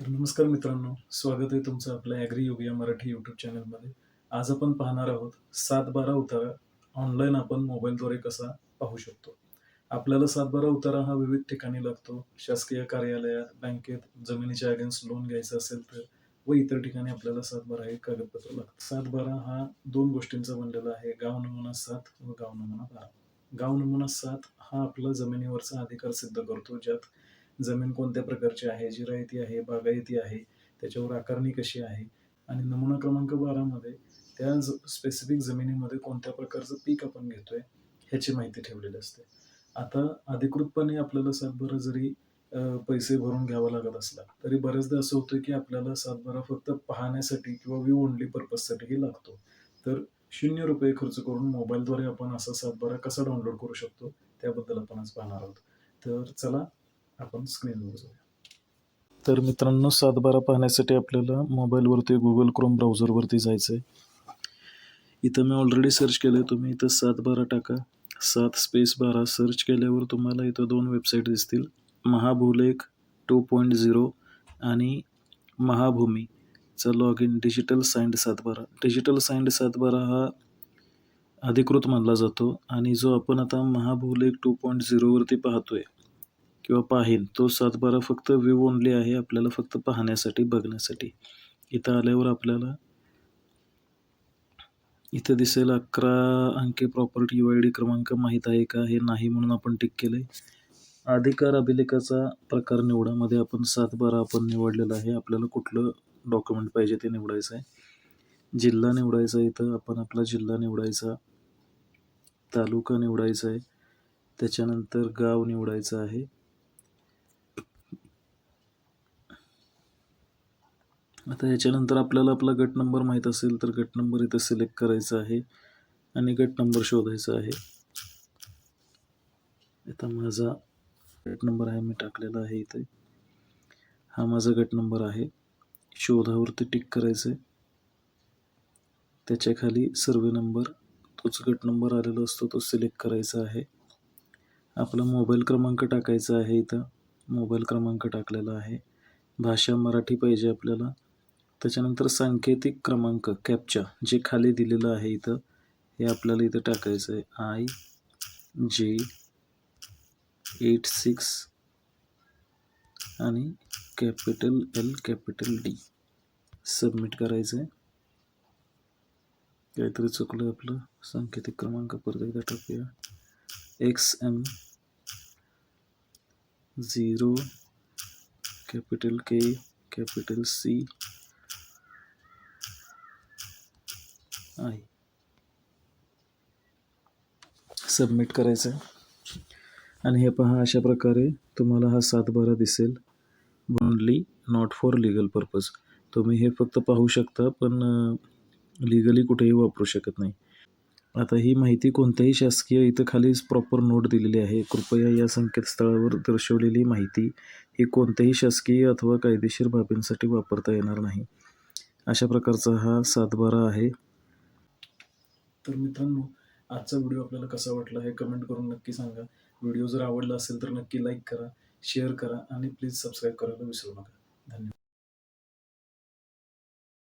तर नमस्कार मित्रांनो स्वागत आहे तुमचं आपल्या ॲग्री योग या मराठी यूट्यूब चॅनलमध्ये आज आपण पाहणार आहोत सात बारा उतारा ऑनलाईन आपण मोबाईलद्वारे कसा पाहू शकतो? आपल्याला सात बारा उतारा हा विविध ठिकाणी लागतो. शासकीय कार्यालयात बँकेत जमिनीच्या अगेन्स्ट लोन घ्यायचं असेल तर व इतर ठिकाणी आपल्याला सात बारा हे कागदपत्र लागतं. सात बारा हा दोन गोष्टींचा बनलेला आहे गाव नमुना सात व गाव नमुना बारा. गाव नमुना सात हा आपला जमिनीवरचा अधिकार सिद्ध करतो ज्यात जमीन कोणत्या प्रकारची आहे जिरायती आहे बागायती आहे त्याच्यावर आकारणी कशी आहे आणि नमुना क्रमांक बारामध्ये त्या ज स्पेसिफिक जमिनीमध्ये कोणत्या प्रकारचं पीक आपण घेतोय ह्याची माहिती ठेवलेली असते. आता अधिकृतपणे आपल्याला सातबारा जरी पैसे भरून घ्यावा लागत असला तरी बऱ्याचदा असं होतं की आपल्याला सातबारा फक्त पाहण्यासाठी किंवा व्ह्यू ओनली पर्पजसाठीही लागतो. तर शून्य रुपये खर्च करून मोबाईलद्वारे आपण असा सातबारा कसा डाउनलोड करू शकतो त्याबद्दल आपण आज पाहणार आहोत. तर चला आपण स्क्रीनवर जाऊया. तर मित्रांनो सातबारा पाहण्यासाठी आपल्याला मोबाईलवरती गुगल क्रोम ब्राउझरवरती जायचं आहे इथं मी ऑलरेडी सर्च केलं आहे तुम्ही इथं सात बारा टाका. सात स्पेस बारा सर्च केल्यावर तुम्हाला इथं दोन वेबसाईट दिसतील. महाभूलेख टू पॉईंट झिरो आणि महाभूमीचा लॉग इन डिजिटल सायंड सातबारा. डिजिटल सायंड सातबारा हा अधिकृत मानला जातो आणि जो आपण आता महाभूलेख टू पॉईंट झिरोवरती पाहतो आहे किंवा पाहीन तो सातबारा फक्त व्ह्यू ओनली आहे आपल्याला फक्त पाहण्यासाठी बघण्यासाठी. इथं आल्यावर आपल्याला इथं दिसेल अकरा अंकी प्रॉपर्टी यू आय डी क्रमांक माहीत आहे का हे नाही म्हणून आपण टिक केलं आहे अधिकार अभिलेखाचा प्रकार निवडामध्ये आपण सातबारा आपण निवडलेला आहे. आपल्याला कुठलं डॉक्युमेंट पाहिजे ते निवडायचं आहे. जिल्हा निवडायचा आहे इथं आपण आपला जिल्हा निवडायचा तालुका निवडायचा आहे. त्याच्यानंतर गाव निवडायचं आहे. आता याच्यानंतर आपल्याला आपला गट नंबर माहीत असेल तर गट नंबर इथं सिलेक्ट करायचा आहे आणि गट नंबर शोधायचा आहे. आता माझा गट नंबर आहे मी टाकलेला आहे इथे. हा माझा गट नंबर आहे. शोधावरती टिक करायचं आहे त्याच्याखाली सर्वे नंबर तोच गट नंबर आलेला असतो तो सिलेक्ट करायचा आहे. आपला मोबाईल क्रमांक टाकायचा आहे इथं. मोबाईल क्रमांक टाकलेला आहे. भाषा मराठी पाहिजे आपल्याला. त्याच्यानंतर सांकेतिक क्रमांक कॅपचा जे खाली दिलेलं आहे इथं हे आपल्याला इथं टाकायचं आहे. आय जे एट सिक्स आणि capital L capital D submit करायचं आहे. काहीतरी चुकलं आपलं. सांकेतिक क्रमांक परत एकदा टाकूया. X M zero capital K capital C आहे. सबमिट करायचं आहे आणि हे पहा अशा प्रकारे तुम्हाला हा सातबारा दिसेल. Only not for legal purpose तुम्ही हे फक्त पाहू शकता पण लिगली कुठेही वापरू शकत नाही. आता ही माहिती कोणत्याही शासकीय इथं खालीच प्रॉपर नोट दिलेली आहे. कृपया या संकेतस्थळावर दर्शवलेली माहिती ही कोणत्याही शासकीय अथवा कायदेशीर बाबींसाठी वापरता येणार नाही. अशा प्रकारचा हा सातबारा आहे. तर मित्रांनो आजचा व्हिडिओ आपल्याला कसा वाटला हे कमेंट करून नक्की सांगा. व्हिडिओ जर आवडला असेल तर नक्की लाईक करा शेअर करा आणि प्लीज सबस्क्राईब करायला विसरू नका. धन्यवाद.